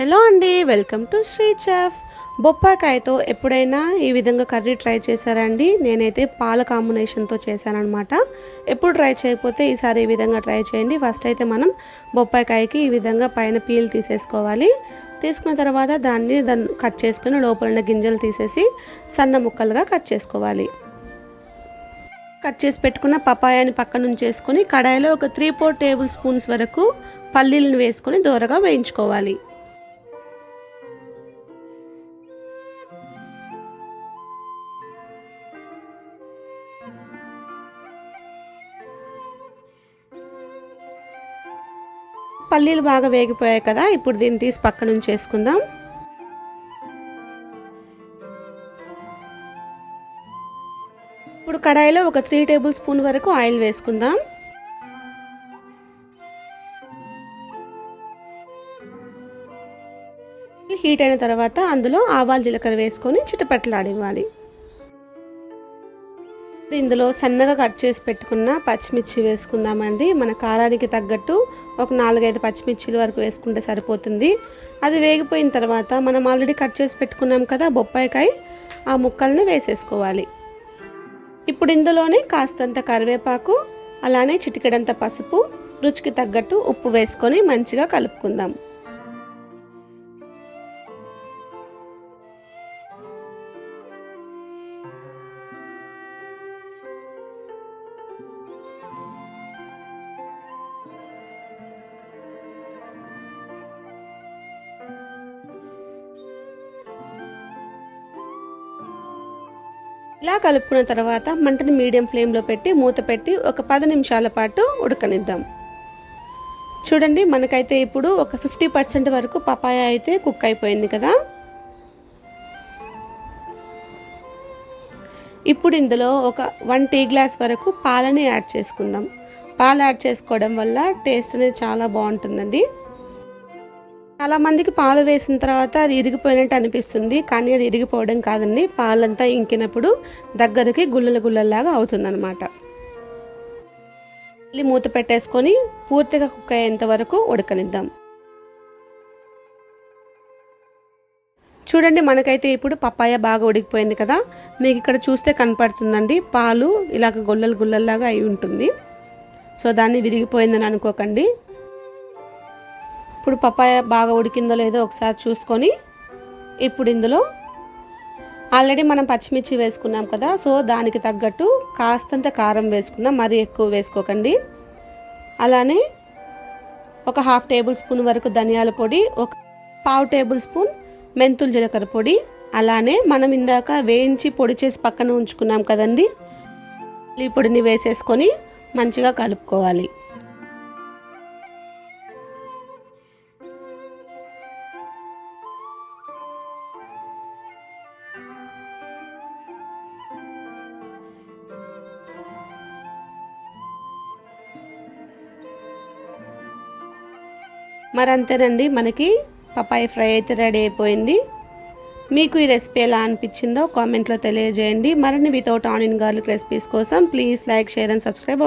Hello అండి welcome to Sri chef. బొప్పాకాయతో ఎప్పుడైనా ఈ విధంగా కర్రీ ట్రై చేశారండి నేనైతే పాల కాంబినేషన్తో చేశానఅనమాట ఎప్పుడు ట్రై చేయకపోతే ఈసారి ఈ విధంగా ట్రై చేయండి. ఫస్ట్ అయితే మనం బొప్పాయికాయకి ఈ విధంగా పైన పీల్ తీసేసుకోవాలి. తీసుకున్న తర్వాత దాన్ని దాన్ని కట్ చేసుకుని లోపల ఉన్న గింజలు తీసేసి సన్న ముక్కలుగా కట్ చేసుకోవాలి. కట్ చేసి పెట్టుకున్న పపాయాని పక్కనుంచి వేసుకొని కడాయిలో ఒక త్రీ ఫోర్ టేబుల్ స్పూన్స్ వరకు పల్లీలను వేసుకొని దూరగా వేయించుకోవాలి. పల్లీలు బాగా వేగిపోయాయి కదా ఇప్పుడు దీన్ని తీసి పక్కన ఉంచేసుకుందాం ఇప్పుడు కడాయిలో ఒక త్రీ టేబుల్ స్పూన్ వరకు ఆయిల్ వేసుకుందాం. హీట్ అయిన తర్వాత అందులో ఆవాలు జీలకర్ర వేసుకొని చిటపట్లాడివ్వాలి. ఇందులో సన్నగా కట్ చేసి పెట్టుకున్న పచ్చిమిర్చి వేసుకుందామండి. మన కారానికి తగ్గట్టు ఒక నాలుగైదు పచ్చిమిర్చిల వరకు వేసుకుంటే సరిపోతుంది. అది వేగిపోయిన తర్వాత మనం ఆల్రెడీ కట్ చేసి పెట్టుకున్నాం కదా బొప్పాయికాయ ఆ ముక్కల్ని వేసేసుకోవాలి. ఇప్పుడు ఇందులోనే కాస్తంత కరివేపాకు అలానే చిటికెడంత పసుపు రుచికి తగ్గట్టు ఉప్పు వేసుకొని మంచిగా కలుపుకుందాం. ఇలా కలుపుకున్న తర్వాత మంటని మీడియం ఫ్లేమ్లో పెట్టి మూత పెట్టి ఒక పది నిమిషాల పాటు ఉడకనిద్దాం. చూడండి మనకైతే ఇప్పుడు ఒక ఫిఫ్టీ పర్సెంట్ వరకు పపాయ అయితే కుక్ అయిపోయింది కదా. ఇప్పుడు ఇందులో ఒక వన్ టీ గ్లాస్ వరకు పాలని యాడ్ చేసుకుందాం. పాలు యాడ్ చేసుకోవడం వల్ల టేస్ట్ అనేది చాలా బాగుంటుందండి. చాలా మందికి పాలు వేసిన తర్వాత అది ఇరిగిపోయినట్టు అనిపిస్తుంది కానీ అది ఇరిగిపోవడం కాదండి. పాలంతా ఇంకినప్పుడు దగ్గరికి గుల్లల గుల్లలాగా అవుతుందన్నమాట. మళ్ళీ మూత పెట్టేసుకొని పూర్తిగా కుక్ అయ్యేంత వరకు ఉడకనిద్దాం. చూడండి మనకైతే ఇప్పుడు పప్పాయ బాగా ఉడికిపోయింది కదా. మీకు ఇక్కడ చూస్తే కనపడుతుందండి. పాలు ఇలాగ గుల్లలు గుల్లల్లాగా అయి ఉంటుంది. సో దాన్ని విరిగిపోయిందని అనుకోకండి. ఇప్పుడు పపాయ బాగా ఉడికిందో లేదో ఒకసారి చూసుకొని ఇప్పుడు ఇందులో ఆల్రెడీ మనం పచ్చిమిర్చి వేసుకున్నాం కదా సో దానికి తగ్గట్టు కాస్తంత కారం వేసుకుందాం. మరీ ఎక్కువ వేసుకోకండి. అలానే ఒక హాఫ్ టేబుల్ స్పూన్ వరకు ధనియాల పొడి ఒక పావు టేబుల్ స్పూన్ మెంతులు జీలకర్ర పొడి అలానే మనం ఇందాక వేయించి పొడి చేసి పక్కన ఉంచుకున్నాం కదండి ఈ పొడిని వేసేసుకొని మంచిగా కలుపుకోవాలి. మరి అంతేనండి మనకి పపాయ ఫ్రై అయితే రెడీ అయిపోయింది. మీకు ఈ రెసిపీ ఎలా అనిపించిందో కామెంట్లో తెలియజేయండి. మరిన్ని వితౌట్ ఆనియన్ గార్లిక్ రెసిపీస్ కోసం please like share and subscribe.